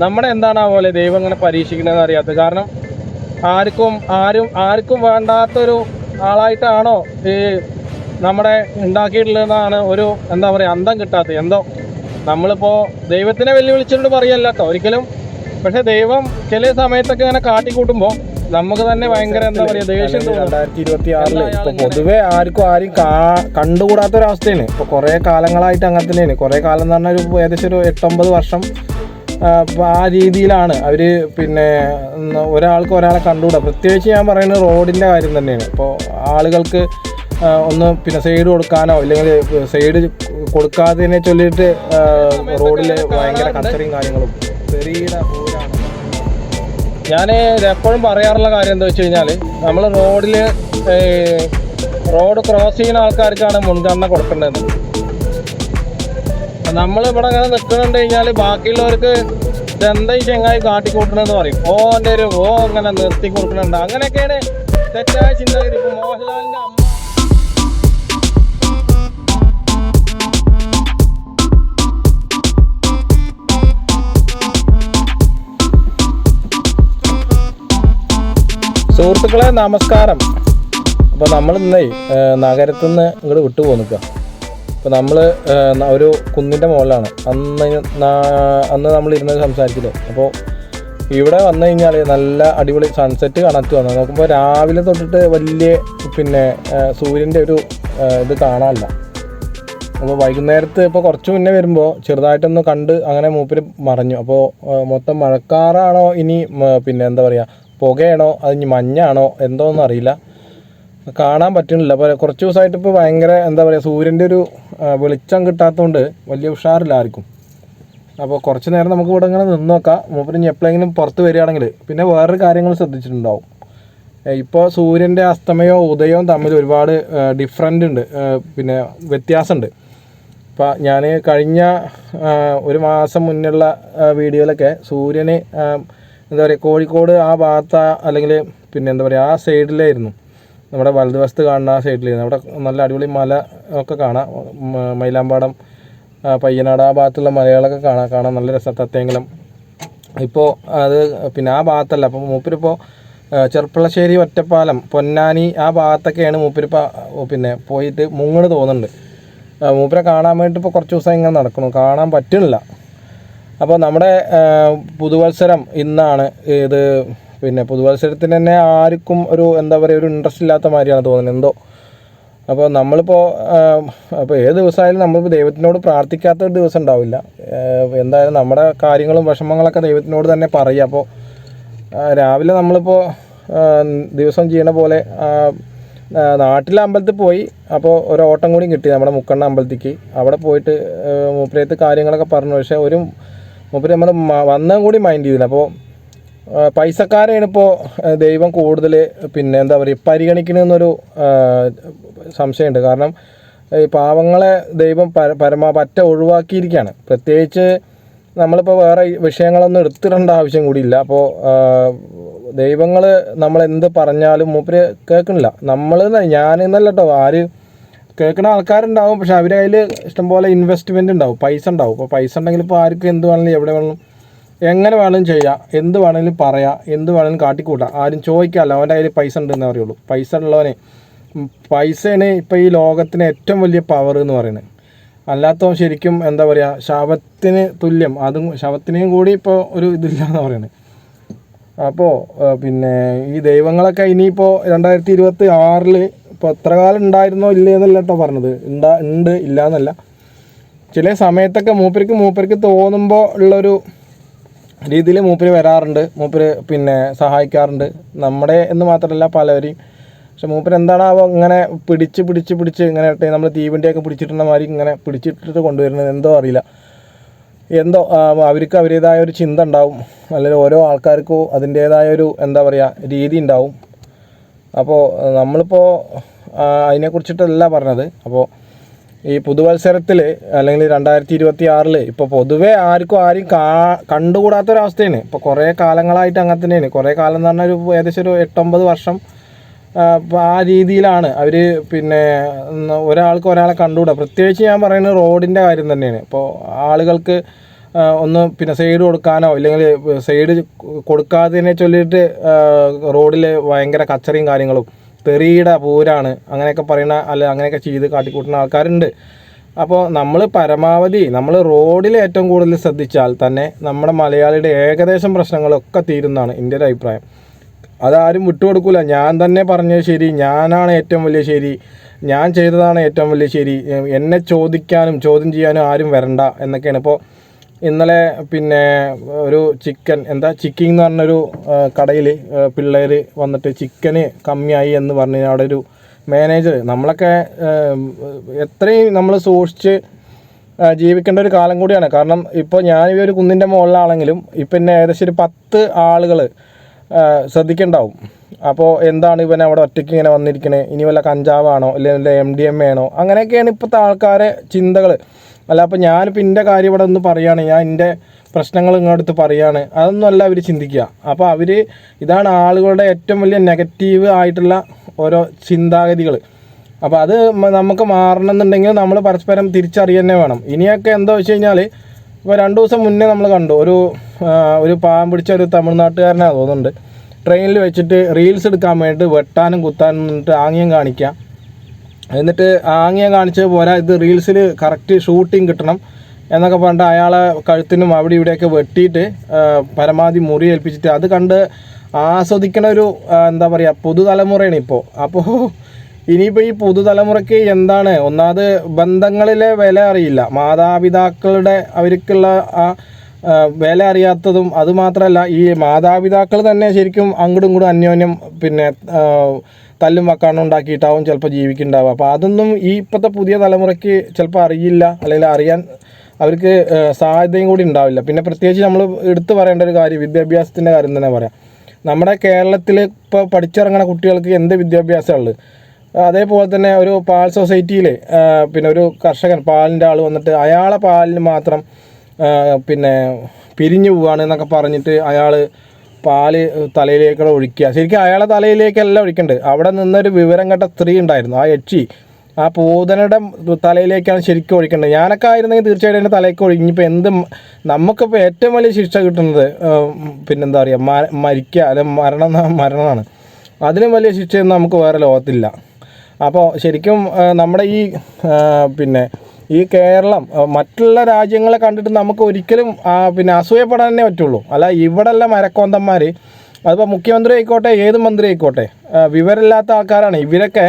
നമ്മുടെ എന്താണ് പോലെ ദൈവം ഇങ്ങനെ പരീക്ഷിക്കണമെന്ന് അറിയാത്തത്? കാരണം ആർക്കും ആരും ആർക്കും വേണ്ടാത്തൊരു ആളായിട്ടാണോ ഈ നമ്മുടെ ഉണ്ടാക്കിയിട്ടുള്ളതെന്നാണ് ഒരു എന്താ പറയുക അന്തം കിട്ടാത്തത്. എന്തോ നമ്മളിപ്പോൾ ദൈവത്തിനെ വെല്ലുവിളിച്ചുകൊണ്ട് പറയല്ല കേട്ടോ ഒരിക്കലും. പക്ഷെ ദൈവം ചില സമയത്തൊക്കെ ഇങ്ങനെ കാട്ടിക്കൂട്ടുമ്പോൾ നമുക്ക് തന്നെ ഭയങ്കര എന്താ പറയുക ദേഷ്യം രണ്ടായിരത്തി ഇരുപത്തി ആറിൽ ഇപ്പൊ പൊതുവെ ആർക്കും ആരും കാ- കണ്ടുകൂടാത്ത ഒരു അവസ്ഥയാണ് ഇപ്പൊ കുറെ കാലങ്ങളായിട്ട് അങ്ങനെ തന്നെയാണ് കുറെ കാലം എന്ന് പറഞ്ഞാൽ ഒരു ഏകദേശം ഒരു എട്ടൊമ്പത് വർഷം ആ, രീതിയിലാണ് അവർ പിന്നെ ഒരാൾക്ക് ഒരാളെ കണ്ടുകൂടാ. പ്രത്യേകിച്ച് ഞാൻ പറയുന്നത് റോഡിന്റെ കാര്യം തന്നെയാണ്. ഇപ്പോൾ ആളുകൾക്ക് ഒന്ന് പിന്നെ സൈഡ് കൊടുക്കാനോ അല്ലെങ്കിൽ സൈഡ് കൊടുക്കാത്തതിനെ ചൊല്ലിയിട്ട് റോഡിൽ ഭയങ്കര കച്ചറയും കാര്യങ്ങളും. ചെറിയ ഞാൻ എപ്പോഴും പറയാറുള്ള കാര്യം എന്താ വെച്ച് കഴിഞ്ഞാൽ നമ്മൾ റോഡിൽ റോഡ് ക്രോസ് ചെയ്യുന്ന ആൾക്കാർക്കാണ് മുൻഗണന കൊടുക്കേണ്ടത്. നമ്മൾ ഇവിടെ അങ്ങനെ നിൽക്കുന്നുണ്ട് കഴിഞ്ഞാൽ ബാക്കിയുള്ളവർക്ക് എന്താ ഈ ചെങ്ങായി കാട്ടിക്കൂട്ടണെന്ന് പറയും. ഓ എന്റെ ഒരു ഓ അങ്ങനെ നിർത്തി കൊടുക്കണുണ്ട്. അങ്ങനെയൊക്കെയാണ് തെറ്റായ ചിന്താഗതി മോഹൻലാലിന്റെ അമ്മ സുഹൃത്തുക്കളെ നമസ്കാരം. അപ്പോൾ നമ്മൾ ഇന്നേ നഗരത്തിൽ നിന്ന് ഇങ്ങോട്ട് വിട്ടു അപ്പോൾ നമ്മൾ ഒരു കുന്നിന്റെ മുകളിലാണ് അന്ന് അന്ന് നമ്മൾ ഇരുന്നത് സംസാരിച്ചില്ലേ? അപ്പോൾ ഇവിടെ വന്നു കഴിഞ്ഞാൽ നല്ല അടിപൊളി സൺസെറ്റ് കാണാൻ വന്നു. നോക്കുമ്പോൾ രാവിലെ തൊട്ടിട്ട് വലിയ പിന്നെ സൂര്യന്റെ ഒരു ഇത് കാണാനില്ല. അപ്പോൾ വൈകുന്നേരത്ത് ഇപ്പോൾ കുറച്ച് മുന്നേ വരുമ്പോൾ ചെറുതായിട്ടൊന്ന് കണ്ട് അങ്ങനെ മൂപ്പര് മറഞ്ഞു. അപ്പോൾ മൊത്തം മഴക്കാറാണോ ഇനി പിന്നെ എന്താ പറയുക പുകയാണോ അത് മഞ്ഞാണോ എന്തോന്നും അറിയില്ല കാണാൻ പറ്റുന്നില്ല. അപ്പോൾ കുറച്ച് ദിവസമായിട്ട് ഇപ്പോൾ ഭയങ്കര എന്താ പറയുക സൂര്യന്റെ ഒരു വെളിച്ചം കിട്ടാത്തതുകൊണ്ട് വലിയ ഉഷാറില്ല ആർക്കും അപ്പോൾ കുറച്ച് നേരം നമുക്ക് ഇവിടെ ഇങ്ങനെ നിന്ന് നോക്കാം. മൂപ്പര് ഇനി എപ്പോഴെങ്കിലും പുറത്ത് വരികയാണെങ്കിൽ പിന്നെ വേറൊരു കാര്യങ്ങൾ ശ്രദ്ധിച്ചിട്ടുണ്ടാവും. ഇപ്പോൾ സൂര്യന്റെ അസ്തമയവും ഉദയവും തമ്മിൽ ഒരുപാട് ഡിഫറന്റ് ഉണ്ട്. പിന്നെ വ്യത്യാസമുണ്ട്. ഇപ്പോൾ ഞാൻ കഴിഞ്ഞ ഒരു മാസം മുന്നുള്ള വീഡിയോയിലൊക്കെ സൂര്യന് എന്താ പറയുക കോഴിക്കോട് ആ ഭാഗത്ത് അല്ലെങ്കിൽ പിന്നെ എന്താ പറയുക ആ സൈഡിലായിരുന്നു നമ്മുടെ വലതുവശത്ത് കാണുന്ന ആ സൈഡിലായിരുന്നു അവിടെ നല്ല അടിപൊളി മല ഒക്കെ കാണാം. മയിലാമ്പാടം പയ്യനാട് ആ ഭാഗത്തുള്ള മലകളൊക്കെ കാണാം. കാണാൻ നല്ല രസം തത്തേങ്കലം ഇപ്പോൾ അത് പിന്നെ ആ ഭാഗത്തല്ല അപ്പോൾ മൂപ്പരിപ്പോൾ ചെറുപ്പളശ്ശേരി ഒറ്റപ്പാലം പൊന്നാനി ആ ഭാഗത്തൊക്കെയാണ് മൂപ്പരിപ്പോൾ പിന്നെ പോയിട്ട് മുങ്ങണ് തോന്നുന്നുണ്ട്. മൂപ്പരെ കാണാൻ വേണ്ടിയിട്ട് ഇപ്പോൾ കുറച്ച് ദിവസം ഇങ്ങനെ നടക്കുന്നു. കാണാൻ പറ്റുന്നില്ല അപ്പോൾ നമ്മുടെ പുതുവത്സരം ഇന്നാണ് ഇത് പിന്നെ പുതുവത്സരത്തിന് തന്നെ ആർക്കും ഒരു എന്താ പറയുക ഒരു ഇൻട്രസ്റ്റ് ഇല്ലാത്ത മാതിരിയാണ് തോന്നുന്നത്. എന്തോ? അപ്പോൾ നമ്മളിപ്പോൾ അപ്പോൾ ഏത് ദിവസമായാലും നമ്മളിപ്പോൾ ദൈവത്തിനോട് പ്രാർത്ഥിക്കാത്ത ഒരു ദിവസം ഉണ്ടാവില്ല. എന്തായാലും നമ്മുടെ കാര്യങ്ങളും വിഷമങ്ങളൊക്കെ ദൈവത്തിനോട് തന്നെ പറയുക. അപ്പോൾ രാവിലെ നമ്മളിപ്പോൾ ദിവസം ചെയ്യണ പോലെ നാട്ടിലെ അമ്പലത്തിൽ പോയി അപ്പോൾ ഒരു ഓട്ടം കൂടി കിട്ടി നമ്മുടെ മുക്കണ്ണ അമ്പലത്തിക്ക്. അവിടെ പോയിട്ട് മൂപ്പരയത്ത് കാര്യങ്ങളൊക്കെ പറഞ്ഞു. പക്ഷേ ഒരു മൂപ്പര് നമ്മൾ വന്നതും കൂടി മൈൻഡ് ചെയ്തില്ല. അപ്പോൾ പൈസക്കാരെയാണ് ഇപ്പോൾ ദൈവം കൂടുതൽ പിന്നെ എന്താ പറയുക പരിഗണിക്കണമെന്നൊരു സംശയമുണ്ട്. കാരണം ഈ പാവങ്ങളെ ദൈവം പര പരമാ പറ്റ ഒഴിവാക്കിയിരിക്കുകയാണ് പ്രത്യേകിച്ച് നമ്മളിപ്പോൾ വേറെ വിഷയങ്ങളൊന്നും എടുത്തിടേണ്ട ആവശ്യം കൂടിയില്ല. അപ്പോൾ ദൈവങ്ങൾ നമ്മളെന്ത് പറഞ്ഞാലും മൂപ്പര് കേൾക്കണില്ല. നമ്മൾ ഞാനെന്നല്ല കേട്ടോ ആര് കേൾക്കുന്ന ആൾക്കാരുണ്ടാവും. പക്ഷെ അവരതിൽ ഇഷ്ടംപോലെ ഇൻവെസ്റ്റ്മെന്റ് ഉണ്ടാവും പൈസ ഉണ്ടാവും. അപ്പോൾ പൈസ ഉണ്ടെങ്കിൽ ഇപ്പോൾ ആർക്കും എന്ത് വേണമെങ്കിലും എവിടെ വേണമെങ്കിലും എങ്ങനെ വേണമെങ്കിലും ചെയ്യാം. എന്ത് വേണമെങ്കിലും പറയാം. എന്ത് വേണമെങ്കിലും കാട്ടിക്കൂട്ടാം. ആരും ചോദിക്കാമല്ലോ അവന്റെ കയ്യിൽ പൈസ ഉണ്ടെന്ന് പറയുള്ളൂ. പൈസ ഉള്ളവനെ പൈസയാണ് ഇപ്പോൾ ഈ ലോകത്തിന് ഏറ്റവും വലിയ പവർ എന്ന് പറയുന്നത്. അല്ലാത്തവൻ ശരിക്കും എന്താ പറയുക ശവത്തിന് തുല്യം. അതും ശവത്തിനെയും കൂടി ഇപ്പോൾ ഒരു ഇതില്ല എന്ന് പറയുന്നത്. അപ്പോൾ പിന്നെ ഈ ദൈവങ്ങളൊക്കെ ഇനിയിപ്പോൾ രണ്ടായിരത്തി ഇരുപത്തി ആറിൽ ഇപ്പോൾ എത്ര കാലം ഉണ്ടായിരുന്നോ ഇല്ലേ എന്നല്ല കേട്ടോ പറഞ്ഞത്. ഉണ്ടാ ഉണ്ട് ഇല്ല എന്നല്ല ചില സമയത്തൊക്കെ മൂപ്പർക്ക് മൂപ്പർക്ക് തോന്നുമ്പോൾ ഉള്ളൊരു രീതിയിൽ മൂപ്പര് വരാറുണ്ട്. മൂപ്പര് പിന്നെ സഹായിക്കാറുണ്ട്. നമ്മുടെ എന്ന് മാത്രമല്ല പലവരെയും പക്ഷെ മൂപ്പര് എന്താണാവോ ഇങ്ങനെ പിടിച്ച് പിടിച്ച് പിടിച്ച് ഇങ്ങനെ നമ്മൾ തീവണ്ടിയൊക്കെ പിടിച്ചിട്ടുള്ള മാതിരി ഇങ്ങനെ പിടിച്ചിട്ടിട്ട് കൊണ്ടുവരുന്നത് എന്തോ അറിയില്ല. എന്തോ അവർക്ക് അവരുടേതായ ഒരു ചിന്ത ഉണ്ടാവും. അല്ലെങ്കിൽ ഓരോ ആൾക്കാർക്കും അതിന്റേതായ ഒരു എന്താ പറയുക രീതി ഉണ്ടാവും. അപ്പോൾ നമ്മളിപ്പോൾ അതിനെക്കുറിച്ചിട്ടല്ല പറഞ്ഞത്. അപ്പോൾ ഈ പുതുവത്സരത്തിൽ അല്ലെങ്കിൽ രണ്ടായിരത്തി ഇരുപത്തി ആറിൽ ഇപ്പോൾ പൊതുവേ ആർക്കും ആരും കാ കണ്ടുകൂടാത്തൊരവസ്ഥയാണ്. ഇപ്പോൾ കുറേ കാലങ്ങളായിട്ട് അങ്ങനെ തന്നെയാണ് കുറേ കാലം എന്ന് പറഞ്ഞാൽ ഒരു ഏകദേശം ഒരു എട്ടൊമ്പത് വർഷം ആ, രീതിയിലാണ് അവർ പിന്നെ ഒരാൾക്ക് ഒരാളെ കണ്ടുകൂടാ. പ്രത്യേകിച്ച് ഞാൻ പറയുന്നത് റോഡിന്റെ കാര്യം തന്നെയാണ്. ഇപ്പോൾ ആളുകൾക്ക് ഒന്ന് പിന്നെ സൈഡ് കൊടുക്കാനോ ഇല്ലെങ്കിൽ സൈഡ് കൊടുക്കാത്തതിനെ ചൊല്ലിയിട്ട് റോഡിൽ ഭയങ്കര കച്ചറയും കാര്യങ്ങളും തെറിയുടെ പൂരാണ് അങ്ങനെയൊക്കെ പറയുന്ന അല്ല അങ്ങനെയൊക്കെ ചെയ്ത് കാട്ടിക്കൂട്ടുന്ന ആൾക്കാരുണ്ട്. അപ്പോൾ നമ്മൾ പരമാവധി നമ്മൾ റോഡിൽ ഏറ്റവും കൂടുതൽ ശ്രദ്ധിച്ചാൽ തന്നെ നമ്മുടെ മലയാളിയുടെ ഏകദേശം പ്രശ്നങ്ങളൊക്കെ തീരുന്നതാണ് എന്റെ ഒരു അഭിപ്രായം. അതാരും വിട്ടുകൊടുക്കൂല. ഞാൻ തന്നെ പറഞ്ഞത് ശരി ഞാനാണ് ഏറ്റവും വലിയ ശരി ഞാൻ ചെയ്തതാണ് ഏറ്റവും വലിയ ശരി എന്നെ ചോദിക്കാനും ചോദ്യം ചെയ്യാനും ആരും വരണ്ട എന്നൊക്കെയാണ്. ഇപ്പോൾ ഇന്നലെ പിന്നെ ഒരു ചിക്കൻ എന്താ ചിക്കിങ് എന്ന് പറഞ്ഞൊരു കടയിൽ പിള്ളേർ വന്നിട്ട് ചിക്കന് കമ്മിയായി എന്ന് പറഞ്ഞ് അവിടെ ഒരു മാനേജർ നമ്മളൊക്കെ എത്രയും നമ്മൾ സൂക്ഷിച്ച് ജീവിക്കേണ്ട ഒരു കാലം കൂടിയാണ്. കാരണം ഇപ്പോൾ ഞാൻ ഈ ഒരു കുന്നിന്റെ മുകളിലാണെങ്കിലും ഇപ്പം എന്നെ ഏകദേശം ഒരു പത്ത് ആളുകൾ ശ്രദ്ധിക്കണ്ടാവും. അപ്പോൾ എന്താണ് ഇവൻ അവിടെ ഒറ്റയ്ക്ക് ഇങ്ങനെ വന്നിരിക്കണേ? ഇനി വല്ല കഞ്ചാവാണോ? അല്ലെങ്കിൽ എം ഡി എം ആണോ? അങ്ങനെയൊക്കെയാണ് ഇപ്പോഴത്തെ ആൾക്കാരെ ചിന്തകൾ അല്ല അപ്പോൾ ഞാനിപ്പോൾ എന്റെ കാര്യം ഇവിടെ ഒന്ന് പറയുകയാണ് ഞാൻ എന്റെ പ്രശ്നങ്ങൾ ഇങ്ങോട്ട് പറയാണ്. അതൊന്നും അല്ല അവർ ചിന്തിക്കുക അപ്പോൾ അവർ ഇതാണ് ആളുകളുടെ ഏറ്റവും വലിയ നെഗറ്റീവ് ആയിട്ടുള്ള ഓരോ ചിന്താഗതികൾ അപ്പോൾ അത് നമുക്ക് മാറണമെന്നുണ്ടെങ്കിൽ നമ്മൾ പരസ്പരം തിരിച്ചറിയന്നെ വേണം. ഇനിയൊക്കെ എന്താ വെച്ച് കഴിഞ്ഞാൽ ഇപ്പോൾ രണ്ട് ദിവസം മുന്നേ നമ്മൾ കണ്ടു. ഒരു ഒരു പാവം പിടിച്ച ഒരു തമിഴ്നാട്ടുകാരനാണ് തോന്നുന്നുണ്ട്. ട്രെയിനിൽ വെച്ചിട്ട് റീൽസ് എടുക്കാൻ വേണ്ടിയിട്ട് വെട്ടാനും കുത്താനും ആംഗ്യം കാണിക്കുക എന്നിട്ട് ആംഗ്യം കാണിച്ച് പോരാ ഇത് റീൽസിൽ കറക്റ്റ് ഷൂട്ടിങ് കിട്ടണം എന്നൊക്കെ പറഞ്ഞിട്ട് അയാളെ കഴുത്തിനും അവിടെ ഇവിടെയൊക്കെ വെട്ടിയിട്ട് പരമാവധി മുറി ഏൽപ്പിച്ചിട്ട് അത് കണ്ട് ആസ്വദിക്കണ ഒരു എന്താ പറയുക പുതുതലമുറയാണ് ഇപ്പോൾ അപ്പോൾ ഇനിയിപ്പോൾ ഈ പുതുതലമുറയ്ക്ക് എന്താണ്? ഒന്നാമത് ബന്ധങ്ങളിലെ വില അറിയില്ല. മാതാപിതാക്കളുടെ അവർക്കുള്ള ആ വില അറിയാത്തതും അതുമാത്രമല്ല ഈ മാതാപിതാക്കൾ തന്നെ ശരിക്കും അങ്ങോട്ടും ഇങ്ങോട്ടും അന്യോന്യം പിന്നെ തല്ലും വക്കാണും ഉണ്ടാക്കിയിട്ടാവും ചിലപ്പോൾ ജീവിക്കുന്നുണ്ടാവുക. അപ്പോൾ അതൊന്നും ഈ ഇപ്പോഴത്തെ പുതിയ തലമുറയ്ക്ക് ചിലപ്പോൾ അറിയില്ല. അല്ലെങ്കിൽ അറിയാൻ അവർക്ക് സാധ്യതയും കൂടി ഉണ്ടാവില്ല. പിന്നെ പ്രത്യേകിച്ച് നമ്മൾ എടുത്തു പറയേണ്ട ഒരു കാര്യം വിദ്യാഭ്യാസത്തിന്റെ കാര്യം തന്നെ പറയാം. നമ്മുടെ കേരളത്തിൽ ഇപ്പോൾ പഠിച്ചിറങ്ങുന്ന കുട്ടികൾക്ക് എന്ത് വിദ്യാഭ്യാസമുള്ളത് അതേപോലെ തന്നെ ഒരു പാൽ സൊസൈറ്റിയിൽ പിന്നെ ഒരു കർഷകൻ പാലിന്റെ ആൾ വന്നിട്ട് അയാളെ പാലിന് മാത്രം പിന്നെ പിരിഞ്ഞു പോവുകയാണ് എന്നൊക്കെ പറഞ്ഞിട്ട് അയാൾ പാൽ തലയിലേക്കുള്ള ഒഴിക്കുക. ശരിക്കും അയാളെ തലയിലേക്കല്ല ഒഴിക്കേണ്ടത്. അവിടെ നിന്നൊരു വിവരം കേട്ട സ്ത്രീ ഉണ്ടായിരുന്നു ആ എച്ചി. ആ പൂതനയുടെ തലയിലേക്കാണ് ശരിക്കും ഒഴിക്കേണ്ടത്. ഞാനൊക്കെ ആയിരുന്നെങ്കിൽ തീർച്ചയായിട്ടും എന്റെ തലയ്ക്ക് ഒഴിഞ്ഞിപ്പോൾ എന്ത് നമുക്കിപ്പോൾ ഏറ്റവും വലിയ ശിക്ഷ കിട്ടുന്നത് പിന്നെന്താ പറയുക മരിക്കുക അല്ലെങ്കിൽ മരണം മരണമാണ്. അതിനും വലിയ ശിക്ഷയൊന്നും നമുക്ക് വേറെ ലോകത്തില്ല. അപ്പോൾ ശരിക്കും നമ്മുടെ ഈ പിന്നെ ഈ കേരളം മറ്റുള്ള രാജ്യങ്ങളെ കണ്ടിട്ട് നമുക്ക് ഒരിക്കലും പിന്നെ അസൂയപ്പെടാൻ തന്നെ പറ്റുള്ളൂ. അല്ല ഇവിടെയുള്ള മരക്കോന്തന്മാർ അതിപ്പോൾ മുഖ്യമന്ത്രി ആയിക്കോട്ടെ ഏത് മന്ത്രി ആയിക്കോട്ടെ വിവരമില്ലാത്ത ആൾക്കാരാണ്. ഇവരൊക്കെ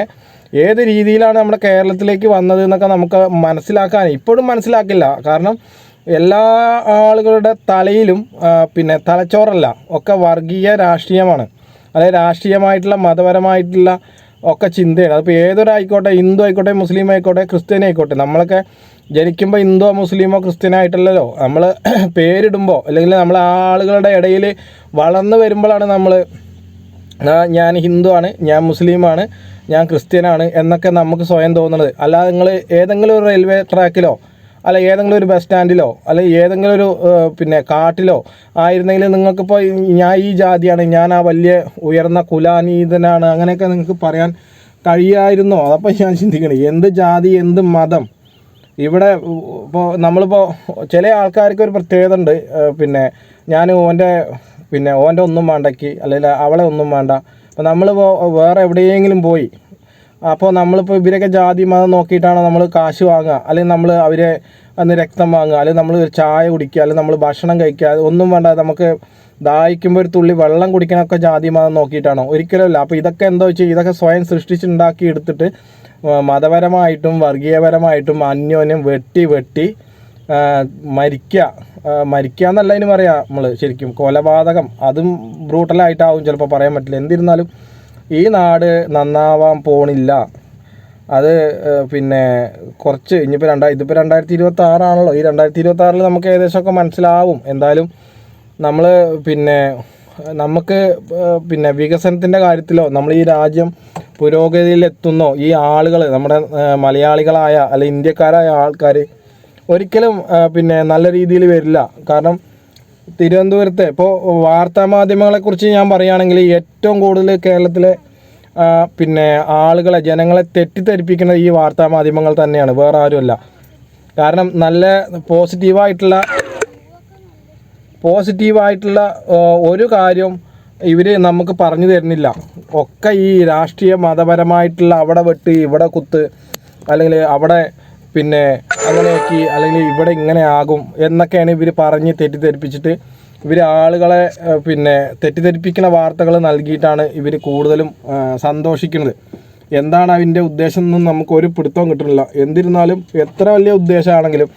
ഏത് രീതിയിലാണ് നമ്മുടെ കേരളത്തിലേക്ക് വന്നത് എന്നൊക്കെ നമുക്ക് മനസ്സിലാക്കാൻ ഇപ്പോഴും മനസ്സിലാക്കില്ല. കാരണം എല്ലാ ആളുകളുടെ തലയിലും പിന്നെ തലച്ചോറല്ല ഒക്കെ വർഗീയ രാഷ്ട്രീയമാണ്. അതായത് രാഷ്ട്രീയമായിട്ടുള്ള മതപരമായിട്ടുള്ള ഒക്കെ ചിന്തയാണ്. അതിപ്പോൾ ഏതൊരായിക്കോട്ടെ ഹിന്ദു ആയിക്കോട്ടെ മുസ്ലിം ആയിക്കോട്ടെ ക്രിസ്ത്യൻ ആയിക്കോട്ടെ നമ്മളൊക്കെ ജനിക്കുമ്പോൾ ഹിന്ദുവോ മുസ്ലിമോ ക്രിസ്ത്യനോ ആയിട്ടല്ലോ നമ്മൾ പേരിടുമ്പോൾ അല്ലെങ്കിൽ നമ്മൾ ആളുകളുടെ ഇടയിൽ വളർന്നു വരുമ്പോഴാണ് നമ്മൾ ഞാൻ ഹിന്ദു ആണ് ഞാൻ മുസ്ലിമാണ് ഞാൻ ക്രിസ്ത്യനാണ് എന്നൊക്കെ നമുക്ക് സ്വയം തോന്നുന്നത്. അല്ലാതെ നിങ്ങൾ ഏതെങ്കിലും ഒരു റെയിൽവേ ട്രാക്കിലോ അല്ല ഏതെങ്കിലും ഒരു ബസ് സ്റ്റാൻഡിലോ അല്ല ഏതെങ്കിലും ഒരു പിന്നെ കാട്ടിലോ ആയിരുന്നെങ്കിൽ നിങ്ങൾക്കിപ്പോൾ ഞാൻ ഈ ജാതിയാണ് ഞാൻ ആ വലിയ ഉയർന്ന കുലാനീതനാണ് അങ്ങനെയൊക്കെ നിങ്ങൾക്ക് പറയാൻ കഴിയായിരുന്നോ? അതപ്പോൾ ഞാൻ ചിന്തിക്കണേ എന്ത് ജാതി എന്ത് മതം? ഇവിടെ ഇപ്പോൾ നമ്മളിപ്പോൾ ചില ആൾക്കാർക്ക് ഒരു പ്രത്യേകത ഉണ്ട് പിന്നെ ഞാൻ ഓന്റെ പിന്നെ ഓന്റെ ഒന്നും വേണ്ടക്ക് അല്ലെങ്കിൽ അവളെ ഒന്നും വേണ്ട. അപ്പോൾ നമ്മളിപ്പോൾ വേറെ എവിടെയെങ്കിലും പോയി അപ്പോൾ നമ്മളിപ്പോൾ ഇവരൊക്കെ ജാതി മതം നോക്കിയിട്ടാണ് നമ്മൾ കാശ് വാങ്ങുക? അല്ലെങ്കിൽ നമ്മൾ അവരെ അന്ന് രക്തം വാങ്ങുക? അല്ലെങ്കിൽ നമ്മൾ ചായ കുടിക്കുക? അല്ലെങ്കിൽ നമ്മൾ ഭക്ഷണം കഴിക്കുക? ഒന്നും വേണ്ട. നമുക്ക് ദാഹിക്കുമ്പോൾ ഒരു തുള്ളി വെള്ളം കുടിക്കാനൊക്കെ ജാതി മതം നോക്കിയിട്ടാണോ? ഒരിക്കലുമല്ല അപ്പോൾ ഇതൊക്കെ എന്താ വെച്ചാൽ ഇതൊക്കെ സ്വയം സൃഷ്ടിച്ചുണ്ടാക്കി എടുത്തിട്ട് മതപരമായിട്ടും വർഗീയപരമായിട്ടും അന്യോന്യം വെട്ടി വെട്ടി മരിക്കുക. മരിക്കുക എന്നല്ല ഇനി പറയാം നമ്മൾ ശരിക്കും കൊലപാതകം. അതും ബ്രൂട്ടലായിട്ടാവും ചിലപ്പോൾ പറയാൻ പറ്റില്ല. എന്നിരുന്നാലും ഈ നാട് നന്നാവാൻ പോണില്ല. അത് പിന്നെ കുറച്ച് ഇനിയിപ്പോൾ രണ്ടായി ഇതിപ്പോൾ രണ്ടായിരത്തി ഇരുപത്തി ആറാണല്ലോ ഈ രണ്ടായിരത്തി ഇരുപത്തി ആറിൽ നമുക്ക് ഏകദേശമൊക്കെ മനസ്സിലാവും. എന്തായാലും നമ്മൾ പിന്നെ നമുക്ക് പിന്നെ വികസനത്തിന്റെ കാര്യത്തിലോ നമ്മൾ ഈ രാജ്യം പുരോഗതിയിലെത്തുന്നോ ഈ ആളുകൾ നമ്മുടെ മലയാളികളായ അല്ലെ ഇന്ത്യക്കാരായ ആൾക്കാർ ഒരിക്കലും പിന്നെ നല്ല രീതിയിൽ വരില്ല. കാരണം തിരുവനന്തപുരത്തെ. ഇപ്പോൾ വാർത്താ മാധ്യമങ്ങളെക്കുറിച്ച് ഞാൻ പറയുകയാണെങ്കിൽ ഏറ്റവും കൂടുതൽ കേരളത്തിലെ പിന്നെ ആളുകളെ ജനങ്ങളെ തെറ്റിദ്ധരിപ്പിക്കുന്നത് ഈ വാർത്താ മാധ്യമങ്ങൾ തന്നെയാണ്. വേറെ ആരുമല്ല. കാരണം നല്ല പോസിറ്റീവായിട്ടുള്ള പോസിറ്റീവായിട്ടുള്ള ഒരു കാര്യം ഇവർ നമുക്ക് പറഞ്ഞു തരുന്നില്ല. ഒക്കെ ഈ രാഷ്ട്രീയ മതപരമായിട്ടുള്ള അവിടെ വെട്ട് ഇവിടെ കുത്ത് അല്ലെങ്കിൽ അവിടെ പിന്നെ അങ്ങനെയൊക്കെ അല്ലെങ്കിൽ ഇവിടെ ഇങ്ങനെ ആകും എന്നൊക്കെയാണ് ഇവർ പറഞ്ഞ് തെറ്റിദ്ധരിപ്പിച്ചിട്ട് ഇവർ ആളുകളെ പിന്നെ തെറ്റിദ്ധരിപ്പിക്കുന്ന വാർത്തകൾ നൽകിയിട്ടാണ് ഇവർ കൂടുതലും സന്തോഷിക്കുന്നത്. എന്താണ് അതിന്റെ ഉദ്ദേശം എന്നും നമുക്ക് ഒരു പിടുത്തവും കിട്ടുന്നില്ല. എന്നിരുന്നാലും എത്ര വലിയ ഉദ്ദേശമാണെങ്കിലും